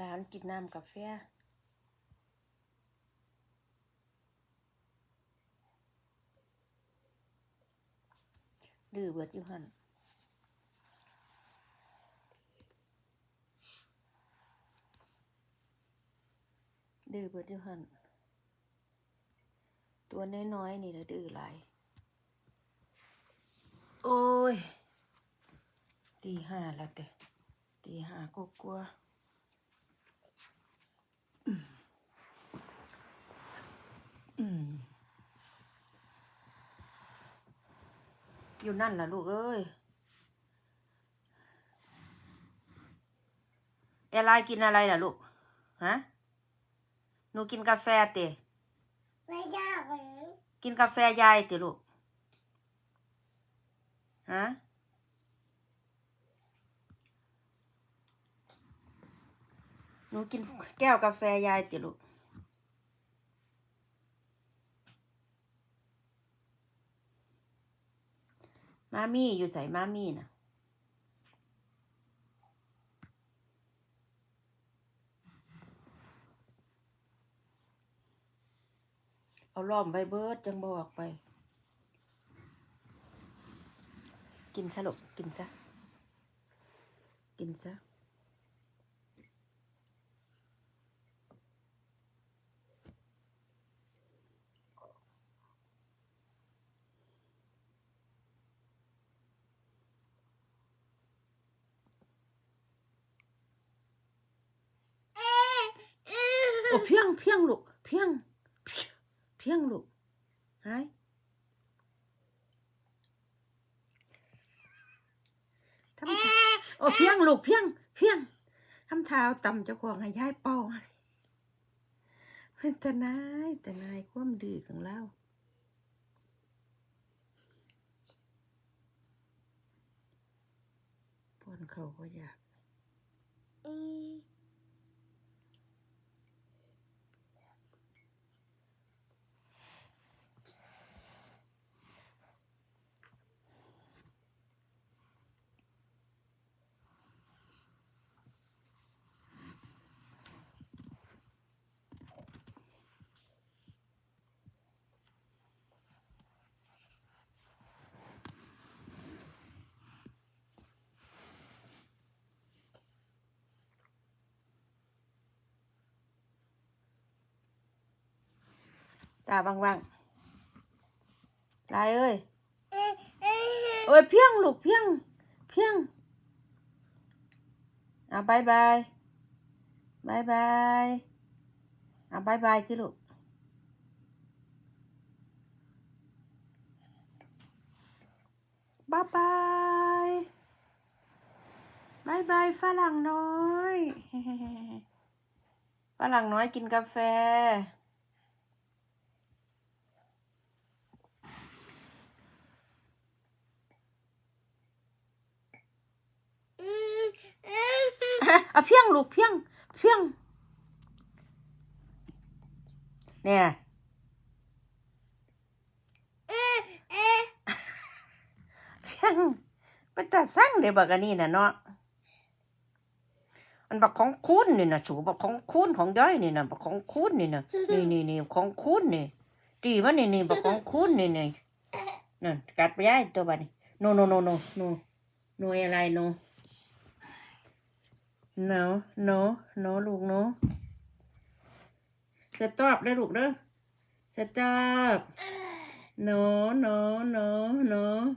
ร้านกินน้ำกาแฟดื้อเบิดอยู่หันดื้อเบิดอยู่หันตัวน้อยๆนี่แหละดื้อหลายโอ้ยตีห้าแล้วแต่ตีห้าก็กลัวๆอืม อืมอยู่นั่นล่ะลูกเอ้ยเอลายกินอะไรล่ะลูก ฮะ หนูกินกาแฟเตะไม่ยากเลยกินกาแฟยายเตะลูก ฮะ หนูกินแก้วกาแฟยายติลูก มามี่อยู่ใส่มามี่นะเอาล้อมไว้เบิดจังบอกไป กินซะลูกกินซะกินซะ โอ้เพียงเพียงลูกเพียงเพียงลูกหายทำโอ้เพียงลูกเพียงเพียงทำเท้าต่ำจ้าของให้ยายเป่าเป็นตานายแต่นายความดื้อของเราปอนเขาก็อยาก อืม ตาบางบางลายเอ้ยเอ๊ะเอ๊ะโอ้ยเพียงลูกเพียง เพียงอะบายบายบายบายอะบายบายสิลูกบายบายบายบายฝรั่งน้อย ฝรั่งน้อยกินกาแฟ อืมอื มอะเพียงลูกเพียงเพียง เนี่ยเอเอเพียงเป็นตาสั่งเดี๋ยวบักอันนี้น่ะเนาะมันบักของคุณนี่นะสูบักของคุณของย้อยนี่นะบักของคุณนี่นะนี่นี่นี่ของคุณนี่ตีมันนี่นี่บักของคุณนี่นี่นั่นกัดไปย้ายตัวบัดนี้โนโนโนโนโนโนอะไรโน เนาะเนาะเนาะลูกเนาะเสร็อบได้ลูกเด้อเสร็อบเนาะเนาะเนาะเนาะ